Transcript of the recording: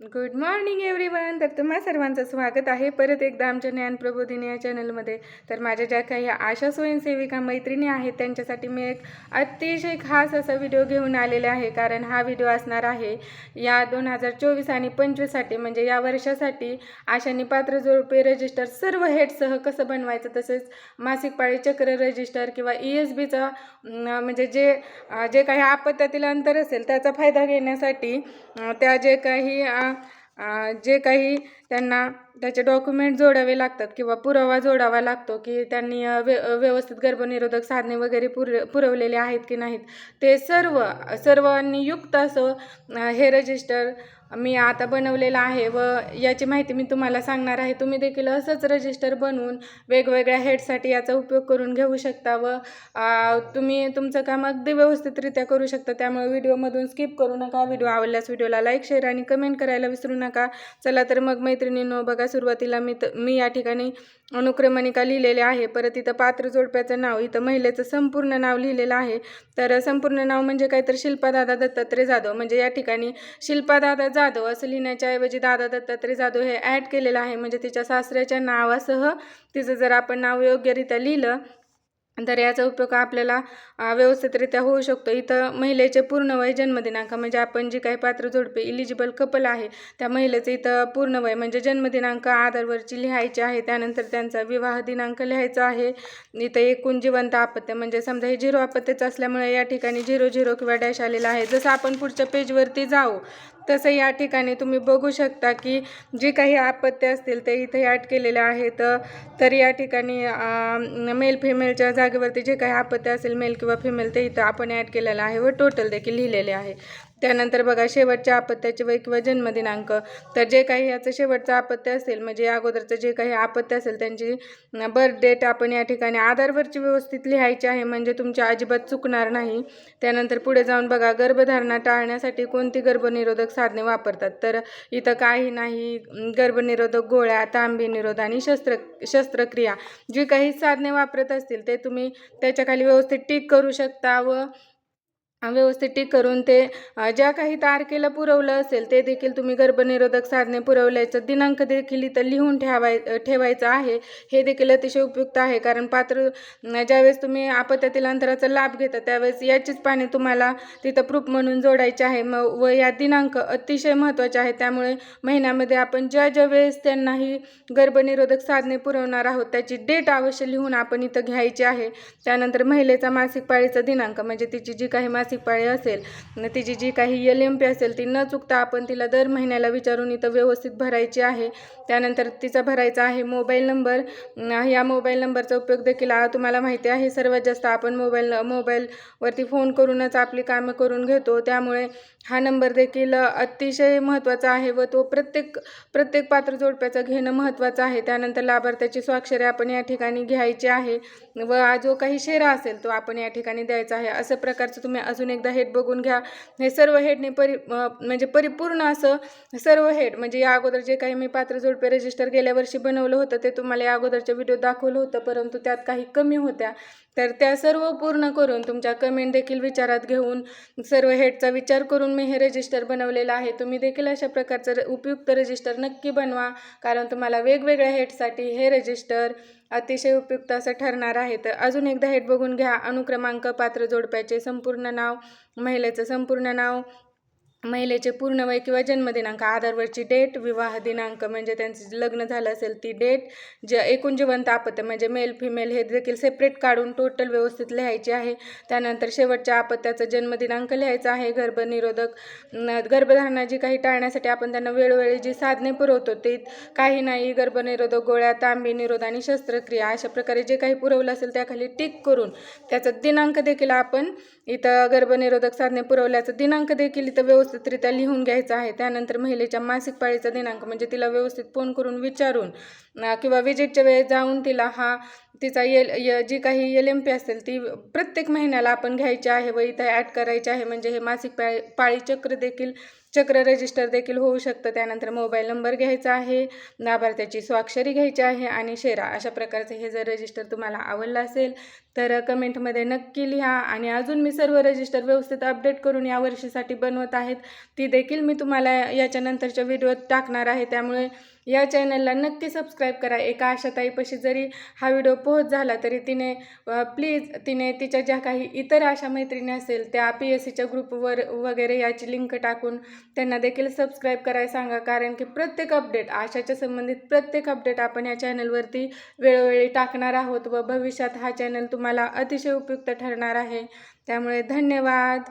Good morning everyone तर तुम्हा सर्वांचं स्वागत आहे. परत एकदा आमच्या ज्ञानप्रबोधिनी या चॅनलमध्ये तर माझ्या ज्या काही आशा स्वयंसेविका मैत्रिणी आहेत त्यांच्यासाठी मी एक अतिशय खास असा व्हिडिओ घेऊन आलेले आहे. कारण हा व्हिडिओ असणार आहे या दोन हजार चोवीस आणि पंचवीससाठी. म्हणजे या वर्षासाठी आशांनी पात्र जोडपे रजिस्टर सर्व हेडसह कसं बनवायचं तसेच मासिक पाळी चक्र रजिस्टर किंवा ई एस बीचा म्हणजे जे जे काही आपत्त्यातील अंतर असेल त्याचा फायदा घेण्यासाठी त्या जे काही अं, जे काही त्यांना त्याचे डॉक्युमेंट जोडावे लागतात किंवा पुरावा जोडावा लागतो की त्यांनी अं, व्य व्यवस्थित गर्भनिरोधक साधने वगैरे पुर पुरवलेले आहेत की नाहीत ते सर्व सर्वांनी युक्त असं हे रजिस्टर मी आता बनवलेलं आहे व याची माहिती मी तुम्हाला सांगणार आहे. तुम्ही देखील असंच रजिस्टर बनवून वेगवेगळ्या हेडसाठी याचा उपयोग करून घेऊ शकता व तुम्ही तुमचं काम अगदी व्यवस्थितरित्या करू शकता. त्यामुळे व्हिडिओमधून स्किप करू नका. व्हिडिओ आवडल्यास व्हिडिओला लाईक शेअर आणि कमेंट करायला विसरू नका. चला तर मग मैत्रिणींनो बघा सुरुवातीला मी त मी या ठिकाणी अनुक्रमणिका लिहिलेले आहे. परत इथं पात्र जोडप्याचं नाव इथं महिलेचं संपूर्ण नाव लिहिलेलं आहे. तर संपूर्ण नाव म्हणजे काय तर शिल्पादादा दत्तात्रय जाधव. म्हणजे या ठिकाणी शिल्पादादा जाधव असं लिहिण्याच्या ऐवजी दादा दत्तात्रय जाधव हे ॲड केलेलं आहे. म्हणजे तिच्या सासऱ्याच्या नावासह तिचं जर आपण नाव योग्यरित्या लिहिलं तर याचा उपयोग आपल्याला व्यवस्थितरित्या होऊ शकतो. इथं महिलेचे पूर्ण वय जन्मदिनांक म्हणजे आपण जी काही पात्र जोडपे इलिजिबल कपल आहे त्या महिलेचं इथं पूर्ण वय म्हणजे जन्मदिनांक आधारवरची लिहायची आहे. त्यानंतर त्यांचा विवाह दिनांक लिहायचा आहे. इथं एकूण जिवंत आपत्य म्हणजे समजा हे झिरो आपत्याचं असल्यामुळे या ठिकाणी झिरो झिरो किंवा डॅश आलेला आहे. जसं आपण पुढच्या पेजवरती जाऊ तसं या ठिकाणी तुम्ही बघू शकता की जे काही आपत्ती असतील ते इथे ॲड केलेले आहेत. तर या ठिकाणी मेल फिमेलच्या जागेवरती जे काही आपत्ती असेल मेल किंवा फिमेल ते इथं आपण ॲड केलेलं आहे व टोटल देखील लिहिलेले आहे. त्यानंतर बघा शेवटच्या आपत्त्याचे वय किंवा जन्मदिनांक. तर जे काही याचं शेवटचं अपत्य असेल म्हणजे अगोदरचं जे काही अपत्य असेल त्यांची बर्थ डेट आपण या ठिकाणी आधारवरची व्यवस्थित लिहायची आहे म्हणजे तुमच्या अजिबात चुकणार नाही. त्यानंतर पुढे जाऊन बघा गर्भधारणा टाळण्यासाठी कोणती गर्भनिरोधक साधने वापरतात? तर इथं काही नाही गर्भनिरोधक गोळ्या तांबी निरोध आणि शस्त्र शस्त्रक्रिया. जी काही साधने वापरत असतील ते तुम्ही त्याच्याखाली व्यवस्थित टिक करू शकता व व्यवस्थित टिक करून ते ज्या काही तारखेला पुरवलं असेल ते देखील तुम्ही गर्भनिरोधक साधने पुरवल्याचं दिनांक देखील इथं लिहून ठेवाय ठेवायचं आहे. हे देखील अतिशय उपयुक्त आहे कारण पात्र ज्यावेळेस तुम्ही आपत्यातील अंतराचा लाभ घेता त्यावेळेस याचीच पाने तुम्हाला तिथं प्रूफ म्हणून जोडायचे आहे. मग व या दिनांक अतिशय महत्त्वाचे आहे. त्यामुळे महिन्यामध्ये आपण ज्या ज्या वेळेस त्यांनाही गर्भनिरोधक साधने पुरवणार आहोत त्याची डेट अवश्य लिहून आपण इथं घ्यायची आहे. त्यानंतर महिलेचा मासिक पाळीचा दिनांक म्हणजे तिची जी काही मासिक पाळी असेल तिची जी काही एल एम पी असेल ती न चुकता आपण तिला दर महिन्याला विचारून इथं व्यवस्थित भरायची आहे. त्यानंतर तिचा भरायचा आहे मोबाईल नंबर. या मोबाईल नंबरचा उपयोग देखील तुम्हाला माहिती आहे सर्वात जास्त आपण मोबाईल मोबाईलवरती फोन करूनच आपली कामं करून घेतो. त्यामुळे हा नंबर देखील अतिशय महत्त्वाचा आहे व तो प्रत्येक प्रत्येक पात्र जोडप्याचं घेणं महत्त्वाचं आहे. त्यानंतर लाभार्थ्याची स्वाक्षरी आपण या ठिकाणी घ्यायची आहे व जो काही शेरा असेल तो आपण या ठिकाणी द्यायचा आहे. असं प्रकारचं तुम्ही अजून एकदा हेड बघून घ्या. हे सर्व हेडने परि म्हणजे परिपूर्ण असं सर्व हेड म्हणजे या अगोदर जे काही मी पात्र जोडपे रजिस्टर गेल्या वर्षी बनवलं होतं ते तुम्हाला या अगोदरच्या व्हिडिओ दाखवलं होतं परंतु त्यात काही कमी होत्या. तर त्या सर्व पूर्ण करून तुमच्या कमेंट देखील विचारात घेऊन सर्व हेडचा विचार करून मी हे रजिस्टर बनवलेलं आहे. तुम्ही देखील अशा प्रकारचं र- उपयुक्त रजिस्टर नक्की बनवा कारण तुम्हाला वेगवेगळ्या हेडसाठी हे रजिस्टर अतिशय उपयुक्त असं ठरणार आहे. तर अजून एकदा हेट बघून घ्या. अनुक्रमांक पात्र जोडप्याचे संपूर्ण नाव महिलेचं संपूर्ण नाव महिलेचे पूर्ण वय किंवा जन्मदिनांक आधारवरची डेट विवाह दिनांक म्हणजे त्यांचं लग्न झालं असेल ती डेट जे एकूण जिवंत आपत्य म्हणजे मेल फिमेल हे देखील सेपरेट काढून टोटल व्यवस्थित लिहायचे आहे. त्यानंतर शेवटच्या आपत्याचा जन्मदिनांक लिहायचा आहे. गर्भनिरोधक गर्भधारणा जी काही टाळण्यासाठी आपण त्यांना वेळोवेळी जी साधने पुरवतो ते काही नाही. गर्भनिरोधक गोळ्या तांबी निरोध आणि शस्त्रक्रिया अशा प्रकारे जे काही पुरवलं असेल त्याखाली टिक करून त्याचा दिनांक देखील आपण इथं गर्भनिरोधक साधने पुरवल्याचा दिनांक देखील इथं व्यवस्थितरित्या लिहून घ्यायचा आहे. त्यानंतर महिलेच्या मासिक पाळीचा दिनांक म्हणजे तिला व्यवस्थित फोन करून विचारून किंवा विजिटच्या वेळेस जाऊन तिला हा तिचा एल य जी काही एल एम पी असेल ती प्रत्येक महिन्याला आपण घ्यायची आहे व इथं ॲड करायची आहे. म्हणजे हे मासिक पाळी पाळी चक्र देखील चक्र रजिस्टर देखील होऊ शकतं. त्यानंतर मोबाईल नंबर घ्यायचा आहे लाभार्थ्याची स्वाक्षरी घ्यायची आहे आणि शेरा अशा प्रकारचं हे जर रजिस्टर तुम्हाला आवडलं असेल तर कमेंटमध्ये नक्की लिहा. आणि अजून मी सर्व रजिस्टर व्यवस्थित अपडेट करून या वर्षीसाठी बनवत आहेत. ती देखील मी तुम्हाला याच्यानंतरच्या व्हिडिओत टाकणार आहे. त्यामुळे या चॅनलला नक्की सबस्क्राईब करा. एका आशाताईपाशी जरी हा व्हिडिओ पोहोच झाला तरी तिने प्लीज तिने तिच्या ज्या काही इतर आशा मैत्रिणी असेल त्या पी एस सीच्या ग्रुपवर वगैरे याची लिंक टाकून त्यांना देखील सबस्क्राईब करायला सांगा. कारण की प्रत्येक अपडेट आशाच्या संबंधित प्रत्येक अपडेट आपण या चॅनलवरती वेळोवेळी टाकणार आहोत व भविष्यात हा चॅनल तुम्हाला अतिशय उपयुक्त ठरणार आहे. त्यामुळे धन्यवाद.